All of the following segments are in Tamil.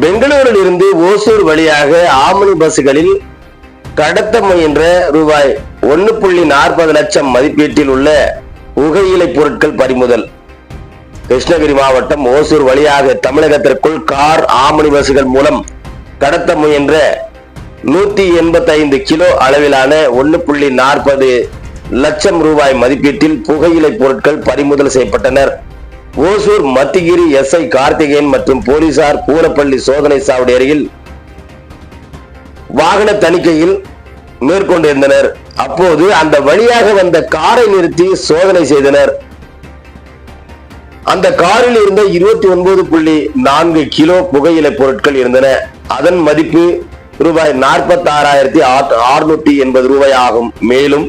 பெங்களூரில் இருந்து ஓசூர் வழியாக ஆம்னி பஸ்களில் கடத்த முயன்ற ரூபாய் ஒன்னு புள்ளி நாற்பது லட்சம் மதிப்பீட்டில் உள்ள புகையிலை பொருட்கள் பறிமுதல். கிருஷ்ணகிரி மாவட்டம் ஓசூர் வழியாக தமிழகத்திற்குள் கார் ஆமனி பஸ்கள் மூலம் கடத்த முயன்ற நூத்தி எண்பத்தி ஐந்து கிலோ அளவிலான ஒன்னு புள்ளி நாற்பது லட்சம் ரூபாய் மதிப்பீட்டில் புகையிலை பொருட்கள் பறிமுதல் செய்யப்பட்டனர். ஓசூர் மத்திகிரி எஸ்ஐ கார்த்திகேயன் மற்றும் போலீசார் பூரப்பள்ளி சோதனை சாவடி அருகில் வாகன தணிக்கையில் மேற்கொண்டிருந்தனர். அப்போது அந்த வழியாக வந்த காரை நிறுத்தி சோதனை செய்தனர். அந்த காரில் இருந்த இருபத்தி ஒன்பது புள்ளி நான்கு கிலோ புகையிலை பொருட்கள் இருந்தன. அதன் மதிப்பு ரூபாய் நாற்பத்தி ஆறாயிரத்தி அறுநூத்தி எண்பது ரூபாய் ஆகும் மேலும்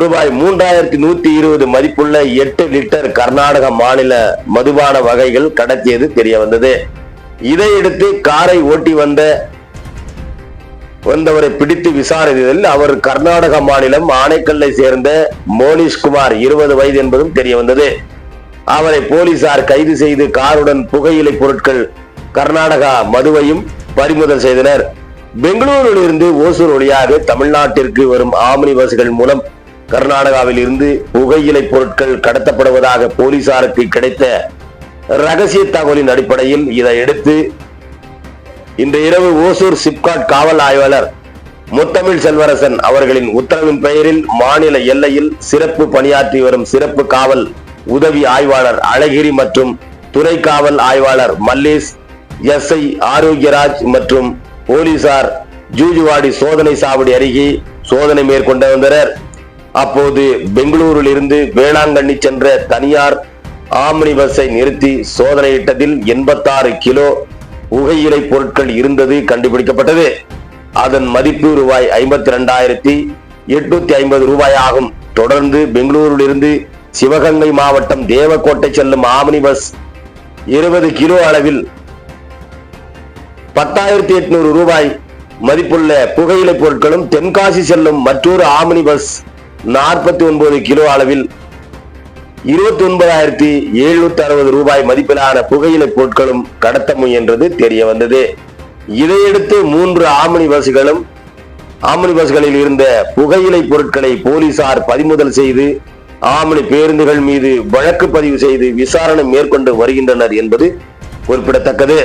ரூபாய் மூன்றாயிரத்தி நூத்தி இருபது மதிப்புள்ள எட்டு லிட்டர் கர்நாடக மாநில மதுபான வகைகள் கடத்தியது தெரிய வந்தது இதையடுத்து காரை ஓட்டி வந்த வந்தவரை பிடித்து விசாரித்ததில் அவர் கர்நாடக மாநிலம் ஆனைக்கல்லை சேர்ந்த மோனிஷ்குமார் இருபது வயது என்பதும் தெரிய வந்தது அவரை போலீசார் கைது செய்து காருடன் புகையிலை பொருட்கள் கர்நாடகா மதுவையும் பறிமுதல் செய்தனர். பெங்களூரிலிருந்து ஓசூர் வழியாக தமிழ்நாட்டிற்கு வரும் ஆம்னி பஸ்கள் மூலம் கர்நாடகாவில் இருந்து புகையிலை பொருட்கள் கடத்தப்படுவதாக போலீசாருக்கு கிடைத்த ரகசிய தகவலின் அடிப்படையில் இதையடுத்து இன்று இரவு ஓசூர் சிப்காட் காவல் ஆய்வாளர் முத்தமிழ் செல்வரசன் அவர்களின் உத்தரவின் பெயரில் மாநில எல்லையில் சிறப்பு பணியாற்றி வரும் சிறப்பு காவல் உதவி ஆய்வாளர் அழகிரி மற்றும் துறை காவல் ஆய்வாளர் மல்லேஷ் எஸ்ஐ ஆரோக்கியராஜ் மற்றும் போலீசார் ஜூஜுவாடி சோதனை சாவடி அருகே சோதனை மேற்கொண்டு வந்தனர் அப்போது பெங்களூரில் இருந்து வேளாங்கண்ணி சென்ற தனியார் ஆம்னி பஸ்ஸை நிறுத்தி சோதனையிட்டதில் எண்பத்தாறு கிலோ புகையிலை பொருட்கள் இருந்தது கண்டுபிடிக்கப்பட்டது. அதன் மதிப்பு ரூபாய் ஐம்பத்தி ரெண்டாயிரத்தி எட்நூத்தி ஐம்பது ரூபாய் ஆகும். தொடர்ந்து பெங்களூரில் இருந்து சிவகங்கை மாவட்டம் தேவக்கோட்டை செல்லும் ஆம்னி பஸ் இருபது கிலோ அளவில் பத்தாயிரத்தி எட்நூறு ரூபாய் மதிப்புள்ள புகையிலை பொருட்களும் தென்காசி செல்லும் மற்றொரு ஆமினி பஸ் நாற்பத்தி ஒன்பது கிலோ அளவில் இருபத்தி ஒன்பதாயிரத்தி எழுநூத்தி அறுபது ரூபாய் மதிப்பிலான புகையிலை பொருட்களும் கடத்த முயன்றது தெரிய வந்தது இதையடுத்து மூன்று ஆமினி பஸ்களும் ஆமினி பஸ்களில் இருந்த புகையிலை பொருட்களை போலீசார் பறிமுதல் செய்து ஆமினி பேருந்துகள் மீது வழக்கு பதிவு செய்து விசாரணை மேற்கொண்டு வருகின்றனர் என்பது குறிப்பிடத்தக்கது.